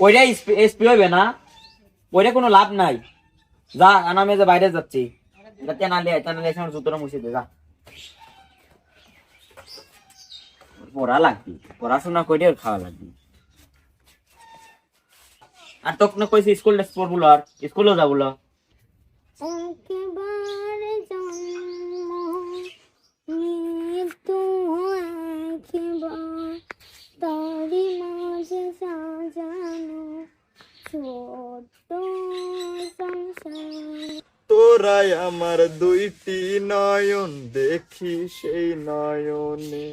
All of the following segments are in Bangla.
ওইটা এসপি হইবে না। ওইটা কোনো লাভ নাই। যা আমি যে বাইরে যাচ্ছি। যা। পড়া লাগবি। পড়াশোনা করে আর খাওয়া লাগবি। আর তোকে না কইছি, স্কুল ড্রেস পরবুলো আর। স্কুলেও একেবারে জন্ম মৃত্যু একবার তারি মাঝে সাজানো ছোট্ট সংসার তোরাই আমার দুইটি নয়ন, দেখি সেই নয়নে।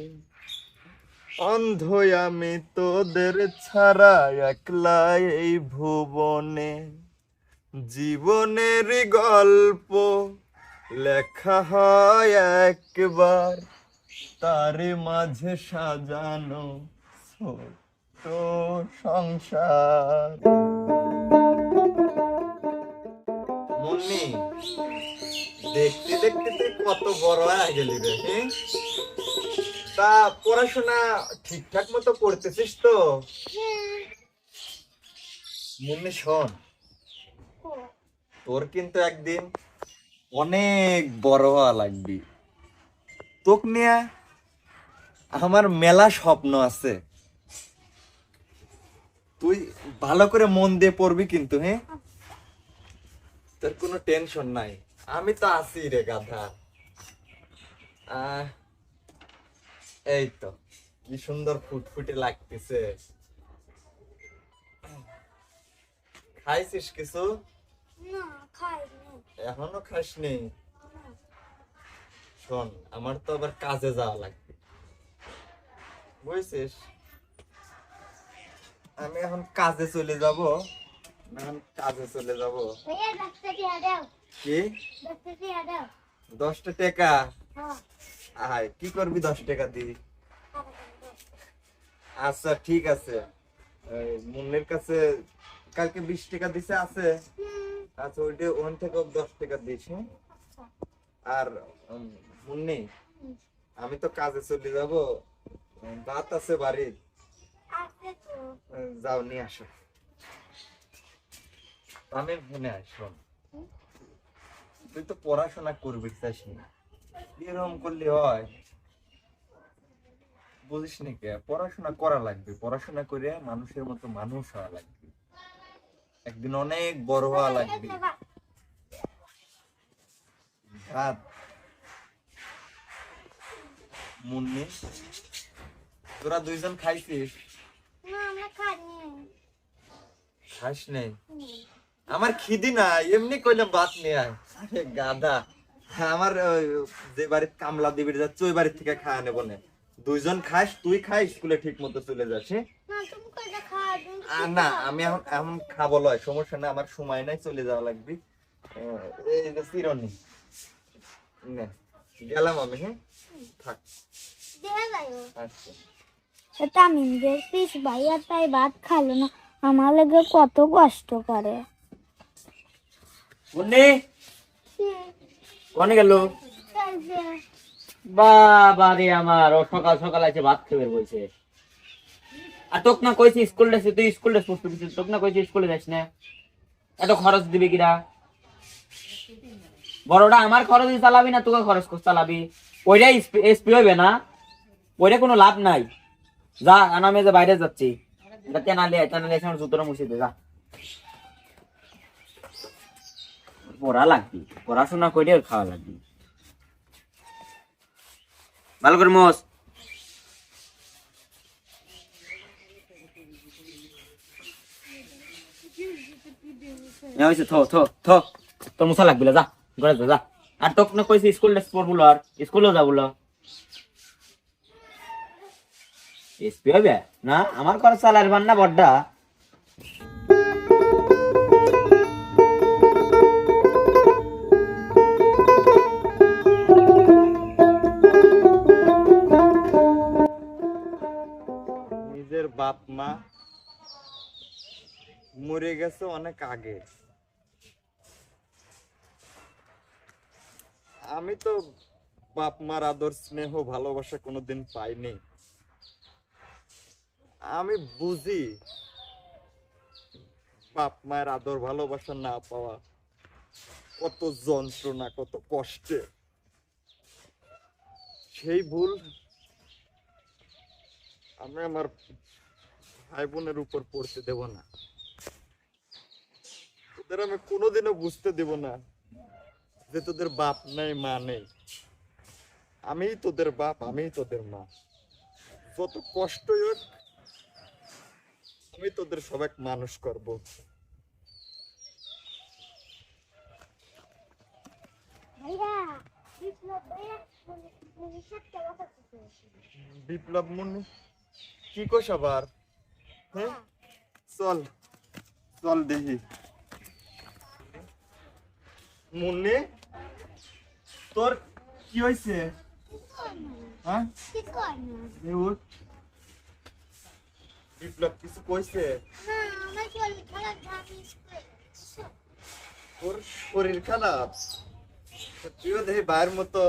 অন্ধ আমি তোদের ছাড়া একলা এই ভুবনে। জীবনের গল্প লেখা হয় একবার, তার মাঝে সাজানো ছোট সংসার। মন্নি দেখতে দেখতে তুই কত বড় হয়ে গেলি রে? তা পড়াশোনা ঠিকঠাক মতো করতেছিস তো? মুন্নি, শোন। তোর কিন্তু একদিন অনেক বড় হওয়া লাগবি। তোক নিয়ে আমার মেলা স্বপ্ন আছে। তুই ভালো করে মন দিয়ে পড়বি কিন্তু হ্যাঁ তোর কোনো টেনশন নাই। আমি তো আছি রে গাধা। এই তো কি সুন্দর ফুটফুটে লাগতেছে। খাইছিস কিছু? না এখনও খাসনি? শোন আমার তো আবার কাজে যাওয়া লাগবে। বুঝছিস? আমি এখন কাজে চলে যাব। কাজে চলে যাব। কি? দশটা টাকা? হ্যাঁ। আয় কি করবি দশ টাকা দি? আচ্ছা ঠিক আছে। মুন্নির কাছে কালকে বিশ টাকা দিছে আছে? আচ্ছা ওইটা ওখান থেকে দশ টাকা দিস হ্যাঁ? আর মুন্নি আমি তো কাজে চলে যাব। ভাত আছে বাড়ির। যাও নিয়ে আসো। আমি মনে আয় শোন। তুই তো পড়াশোনা করবি চাস না। এরকম করলে হয়। বুঝিস নি কে? পড়াশোনা করা লাগবে। পড়াশোনা করে মানুষের মতো মানুষ হওয়া লাগবে। একদিন অনেক বড় হওয়া লাগবে। ভাত মুন্নি তোরা দুইজন খাইছিস? না আমরা খাইনি। খাস নেই? আমার খিদি না এমনি কইলে ভাত নিয়ে আয়। আরে গাদা আমার ওই যে বাড়ির কামলা দিবি যাচ্ছে ওই বাড়ি থেকে খাওয়া নেব না। দুইজন খাস তুই খাই স্কুলে ঠিক মতো চলে যাস হ্যাঁ? না না আমি এখন এখন খাব লয় সমস্যা নাই আমার সময় নাই চলে যাওয়া লাগবে। এই যে চিরনি। নে, গেলাম আমি হ্যাঁ? থাক। আচ্ছা। তামিমদের পিস ভাইয়া তাই ভাত খালো না আমার লেগে কত কষ্ট করে। মুন্নি? কোনে গেল? বাবা রে আমার, ও সকাল সকাল আছে ভাত বলছে আর তোক না কইছি স্কুল তুই স্কুল দিছিস, তোক না কইছি স্কুলে যাস না। এত খরচ দিবি কিরা? বড়টা আমার খরচ চালাবি না, তোকে খরচ করে চালাবি। ওইটা এসপি হইবে না। ওইটা কোনো লাভ নাই। যা আমি যে বাইরে যাচ্ছি। যা তেনালি তেনালি জুতোটা মুছে দে, যা। পড়া লাগবি, পড়াশোনা করে আর খাওয়া লাগবি। ভালো করে মোস। তোর মুসা লাগবি যা, ঘরে না কইছি স্কুল ড্রেস যাবুলো না, আমার খরচ চালার বান্না বড্ডা। বাপ মা মরে গেছে অনেক আগে। আমি তো বাপ মার আদর, স্নেহ, ভালোবাসা কোনোদিন পাইনি। আমি বুঝি বাপ মায়ের আদর, ভালোবাসা না পাওয়া কত যন্ত্রণা, কত কষ্টে। সেই ভুল আমি আমার ভাই বোনের উপর পড়তে দেব না। তোদের আমি কোনোদিনও বুঝতে দেব না যে তোদের বাপ নেই মা নেই। আমিই তোদের বাপ আমিই তোদের মা। যত কষ্টই হোক আমি তোদের সবাই মানুষ করব। বিপ্লব মনে কি কোস আবার? হ্যাঁ? চল। চল দেখি। মুন্নি তোর কি হয়েছে? হ্যাঁ। বিপ্লব কিছু কইছে? তোর শরীর খারাপ? তুইও দেখি ভাইয়ের মতো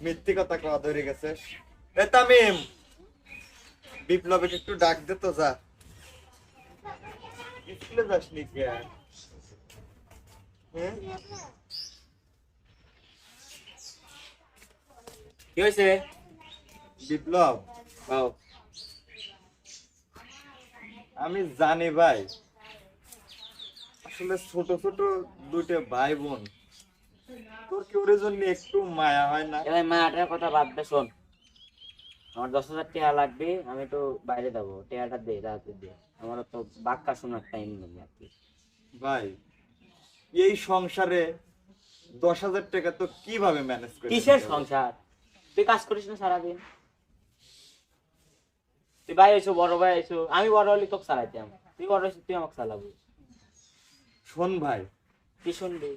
মিথ্যে কথা কওয়া ধরে গেছে। এ তামিম বিপ্লবকে একটু ডাক দে তো যা। স্কুলে যাস নি হ্যাঁ? কি হয়েছে? বিপ্লব। আমি জানি ভাই। আসলে ছোট ছোট দুইটা ভাই বোন তোর কি ওর জন্য একটু মায়া হয় না? মায়াটার কথা দে শোন। আমার দশ হাজার টাকা লাগবে আমি একটু বাইরে যাব। টাকাটা দে রাতে দে। আমার তো বাক্কা শোনার টাইম নেই আর কি। ভাই এই সংসারে দশ হাজার টাকা তো কীভাবে ম্যানেজ করে কিসের সংসার? তুই কাজ করিস না সারাদিন? তুই ভাই এসো বড় ভাই এসো আমি বড় হলে তোকে চালাইতাম। তুই বড় হয়েছিস তুই আমাকে চালাবি। শোন ভাই কি শুনবি?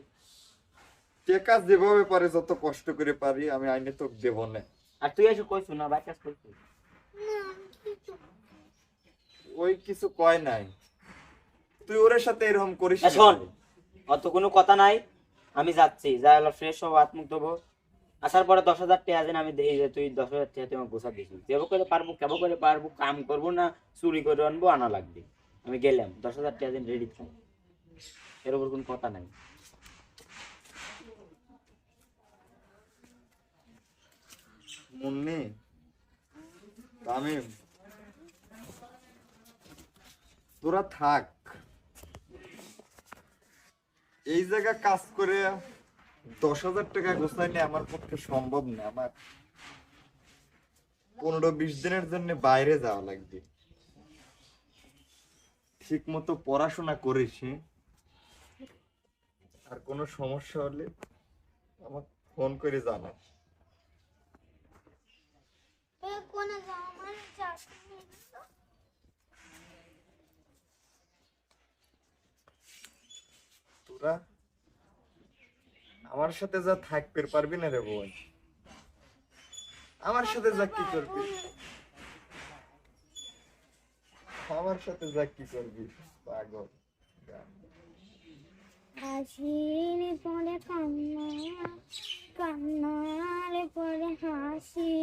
টেকা যেভাবে পারে যত কষ্ট করে পারি আমি আইনে তোকে দেব না। আর তুই এসে কইছু না? ভাই কাজ করছিস ওই কিছু কয় নাই। তুই ওর সাথে এরকম করিস এ না। শোন ভাই। অত কোনো কথা নাই। আমি যাচ্ছি যা হলো ফ্রেশ হব হাত মুখ দেবো আসার পরে দশ হাজার টাকা দিন আমি দেখি যে তুই দশ হাজার টাকা আমাকে গোসা দিস কেবো করে পারব কেবো করে পারব কাম করব না চুরি করে আনব আনা লাগবে। আমি গেলাম দশ হাজার টাকা দিন রেডি থাক। এর উপর কোনো কথা নাই। মুন্নি তামিম, তোরা থাক। এই জায়গা কাজ করে দশ হাজার টাকা গোছাইলে আমার পক্ষে সম্ভব না। আমার পনেরো বিশ দিনের জন্য বাইরে যাওয়া লাগবে। ঠিক মতো পড়াশোনা হ্যাঁ? আর কোনো সমস্যা হলে আমাকে ফোন করে জানাস। যাও মানে তোরা? আমার সাথে যা থাকতে পারবি না রে বোন। আমার সাথে যা কি করবি? আমার সাথে যা কি করবি পাগল। হাসির পরে কান্না কান্নার পরে হাসি।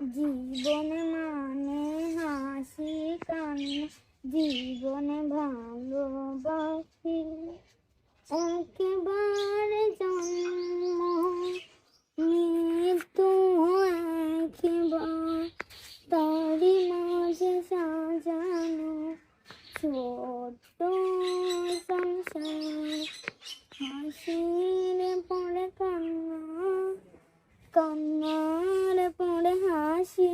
জীবনে মানে হাসি কান্না জীবনে ভালোবাসি। একেবারে জন্ম মৃত্যু একবার তারি মাঝে সাজানো ছোট্ট সংসার হাসির পরে কান্না কান্নার পরে হাসি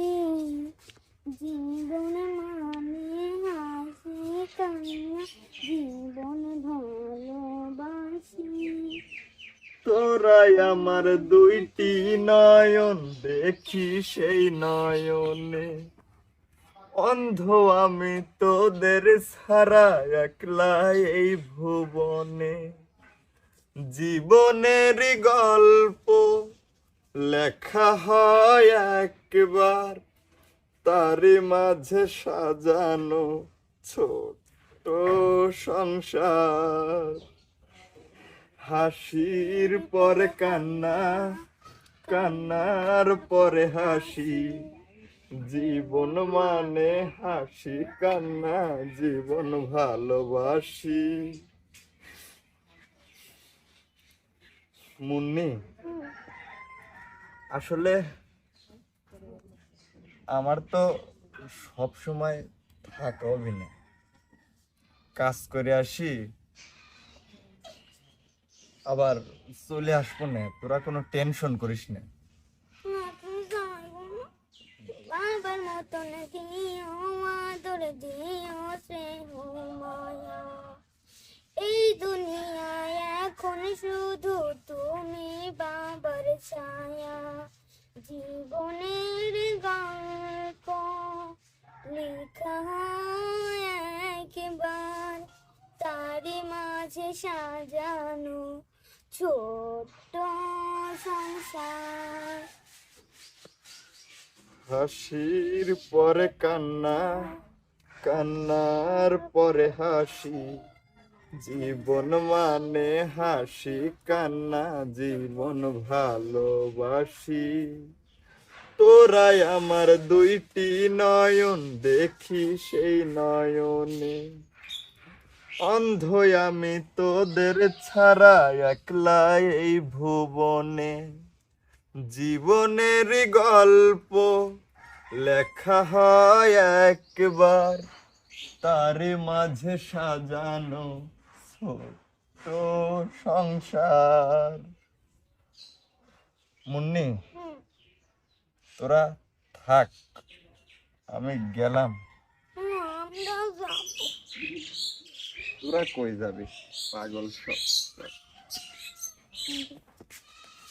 জীবন মানে হাসি কান্না জীবন ভালোবাসি তোরাই আমার দুইটি নয়ন, দেখি সেই নয়নে। অন্ধ আমি তোদের ছাড়া একলা এই ভুবনে। জীবনের গল্প লেখা হয় একবার, তারই মাঝে সাজানো ছোট সংসার। হাসির পরে কান্না, কান্নার পরে হাসি। জীবন মানে হাসি, কান্না, জীবন ভালোবাসি। মুন্নি, আসলে আমার তো সব সময় থাকা না কাজ করে আসি আবার চলে আসব না, তোরা কোনো টেনশন করিস না। বাবার মতন এই দুনিয়ায় এখন শুধু তুমি বাবার ছায়া। জীবনের লেখা একবার ছোট্ট সংসার। হাসির পরে কান্না, কান্নার পরে হাসি। জীবন মানে হাসি, কান্না জীবন ভালোবাসি। তোরাই আমার দুইটি নয়ন, দেখি সেই নয়নে। অন্ধ আমি তোদের ছাড়া একলা এই ভুবনে। জীবনের গল্প লেখা হয় একবার তার মাঝে সাজানো ছোট সংসার। মুন্নি তোরা থাক আমি গেলাম আমরাও যাব তোরা কই যাবি পাগল সব